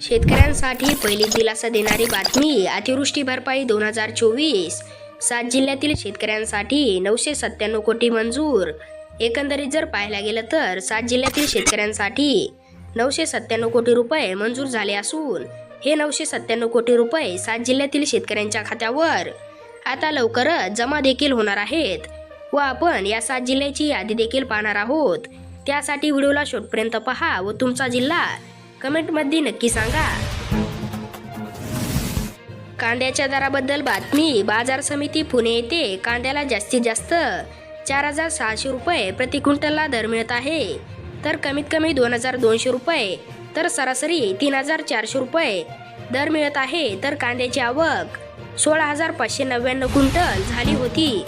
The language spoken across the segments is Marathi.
शेतकऱ्यांसाठी पहिली दिलासा देणारी बातमी अतिवृष्टी भरपाई दोन हजार चोवीस. सात जिल्ह्यातील शेतकऱ्यांसाठी नऊशे सत्त्याण्णव कोटी मंजूर. एकंदरीत जर पाहायला गेलं तर सात जिल्ह्यातील शेतकऱ्यांसाठी नऊशे सत्त्याण्णव कोटी रुपये मंजूर झाले असून हे नऊशे सत्त्याण्णव कोटी रुपये सात जिल्ह्यातील शेतकऱ्यांच्या खात्यावर आता लवकरच जमा देखील होणार आहेत व आपण या सात जिल्ह्याची यादी देखील पाहणार आहोत. त्यासाठी व्हिडिओला शेवटपर्यंत पहा व तुमचा जिल्हा कमेंटमध्ये नक्की सांगा. कांद्याच्या दराबद्दल बातमी. बाजार समिती पुणे येथे कांद्याला जास्तीत जास्त चार हजार सहाशे रुपये प्रति क्विंटलला दर मिळत आहे. तर कमीत कमी दोन हजार दोनशे रुपये तर सरासरी तीन हजार चारशे रुपये दर मिळत आहे. तर कांद्याची आवक सोळा हजार पाचशे नव्याण्णव क्विंटल झाली होती.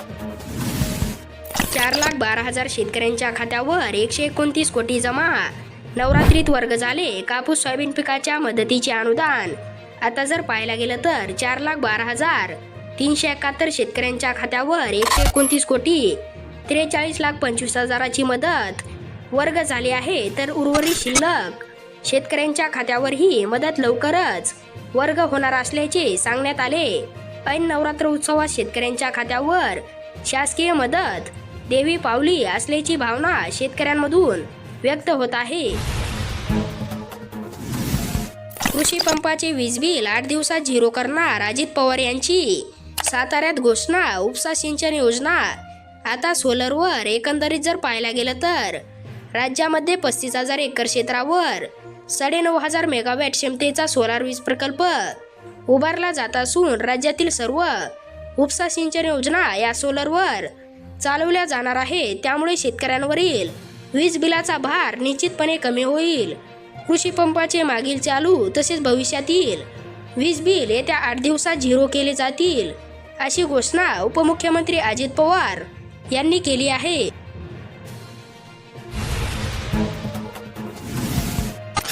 चार लाख बारा हजार शेतकऱ्यांच्या खात्यावर एकशे एकोणतीस कोटी जमा. नवरात्रीत वर्ग झाले कापूस सोयाबीन पिकाच्या मदतीचे अनुदान. आता जर पाहायला गेलं तर चार लाख बारा हजार तीनशे एकाहत्तर शेतकऱ्यांच्या खात्यावर एकशे एकोणतीस कोटी त्रेचाळीस लाख पंचवीस हजाराची मदत. वर्ग झाली आहे तर उर्वरित शिल्लक. शेतकऱ्यांच्या खात्यावरही मदत लवकरच वर्ग होणार असल्याचे सांगण्यात आले. ऐन नवरात्र उत्सवात शेतकऱ्यांच्या खात्यावर शासकीय मदत देवी पावली असल्याची भावना शेतकऱ्यांमधून. व्यक्त होत आहे. कृषी पंपाचे वीज बिल आठ दिवसात झिरो करणार अजित पवार यांची. साताऱ्यात घोषणा उपसा सिंचन योजना. आता सोलरवर एकंदरीत जर पाहायला गेलं तर राज्यामध्ये पस्तीस हजार एकर क्षेत्रावर साडेनऊ हजार मेगावॅट क्षमतेचा सोलार वीज प्रकल्प उभारला जात असून राज्यातील सर्व उपसा सिंचन योजना या सोलरवर चालवल्या जाणार आहे त्यामुळे शेतकऱ्यांवरील वीज बिलाचा भार निश्चितपणे कमी होईल. कृषी पंपाचे मागील चालू तसेच भविष्यातील वीज बिल येत्या आठ दिवसात झिरो केले जातील अशी घोषणा उपमुख्यमंत्री अजित पवार यांनी केली आहे.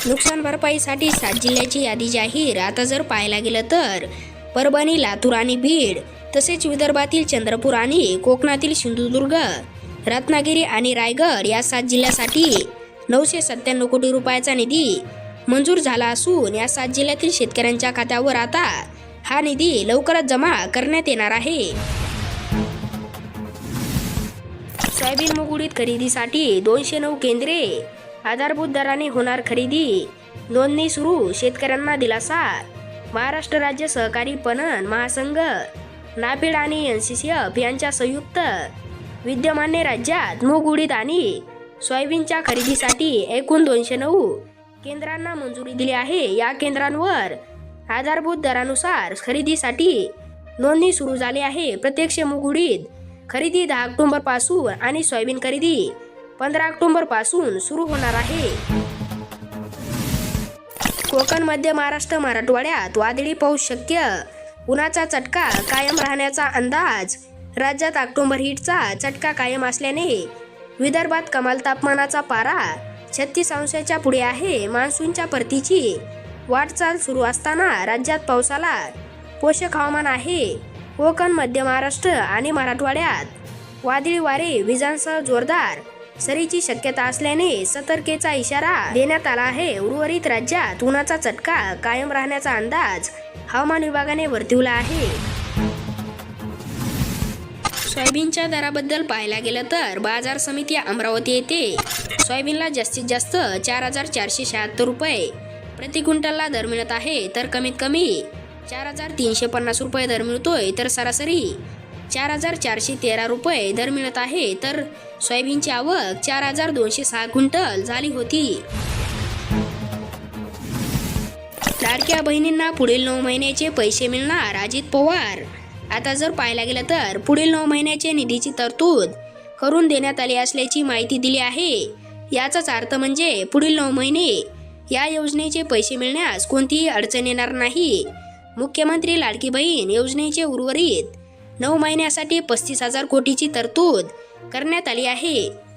नुकसान भरपाईसाठी सात जिल्ह्याची यादी जाहीर. आता जर पाहायला गेलं तर परभणी लातूर आणि बीड तसेच विदर्भातील चंद्रपूर आणि कोकणातील सिंधुदुर्ग रत्नागिरी आणि रायगड या सात जिल्ह्यासाठी नऊशे सत्त्याण्णव कोटी रुपयाचा निधी मंजूर झाला असून या सात जिल्ह्यातील शेतकऱ्यांच्या खात्यावर आता हा निधी लवकरच जमा करण्यात येणार आहे. सोयाबीन मूग उडीद खरेदीसाठी दोनशे नऊ केंद्रे आधारभूत दराने होणार खरेदी नोंदणी सुरू शेतकऱ्यांना दिलासा महाराष्ट्र राज्य सहकारी पणन महासंघ नाफेड आणि एन सी सी एफ यांच्या संयुक्त विद्यमाने राज्यात मूग उडीद आणि सोयाबीनच्या खरेदीसाठी एकूण दोनशे नऊ केंद्रांना मंजुरी दिली आहे. या केंद्रांवर आधारभूत दरानुसार खरेदीसाठी नोंदणी सुरू झाली आहे. प्रत्यक्ष मूग उडीद खरेदी दहा ऑक्टोबरपासून आणि सोयाबीन खरेदी पंधरा ऑक्टोबरपासून सुरू होणार आहे. कोकण मध्य महाराष्ट्र मराठवाड्यात वादळी पाऊस शक्य. उन्हाचा चटका कायम राहण्याचा अंदाज राज्यात ऑक्टोबर हिटचा चटका कायम असल्याने विदर्भात कमाल तापमानाचा पारा छत्तीस अंशाच्या पुढे आहे. मान्सूनच्या परतीची वाटचाल सुरू असताना राज्यात पावसाला पोषक हवामान आहे. कोकण मध्य महाराष्ट्र आणि मराठवाड्यात वादळी वारे विजांसह जोरदार सरीची शक्यता असल्याने सतर्कतेचा इशारा देण्यात आला आहे. उर्वरित राज्यात उन्हाचा चटका कायम राहण्याचा अंदाज हवामान विभागाने वर्तवला आहे. सोयाबीनच्या दराबद्दल पाहायला गेलं तर बाजार समिती अमरावती येथे सोयाबीनला जास्तीत जास्त चार हजार चारशे शहात्तर रुपये प्रति क्विंटलला दर मिळत आहे तर कमीत कमी चार हजार तीनशे पन्नास रुपये दर मिळतोय तर सरासरी चार हजार चारशे तेरा रुपये दर मिळत आहे तर सोयाबीनची आवक चार हजार दोनशे सहा क्विंटल झाली होती. लाडक्या बहिणींना पुढील नऊ महिन्याचे पैसे मिळणार अजित पवार. आता जर पाहायला गेलं तर पुढील नऊ महिन्याच्या निधीची तरतूद करून देण्यात आली असल्याची माहिती दिली आहे. याचाच अर्थ म्हणजे पुढील नऊ महिने या योजनेचे पैसे मिळण्यास कोणतीही अडचण येणार नाही. मुख्यमंत्री लाडकी बहीण योजनेचे उर्वरित नऊ महिन्यासाठी पस्तीस हजार कोटीची तरतूद करण्यात आली आहे.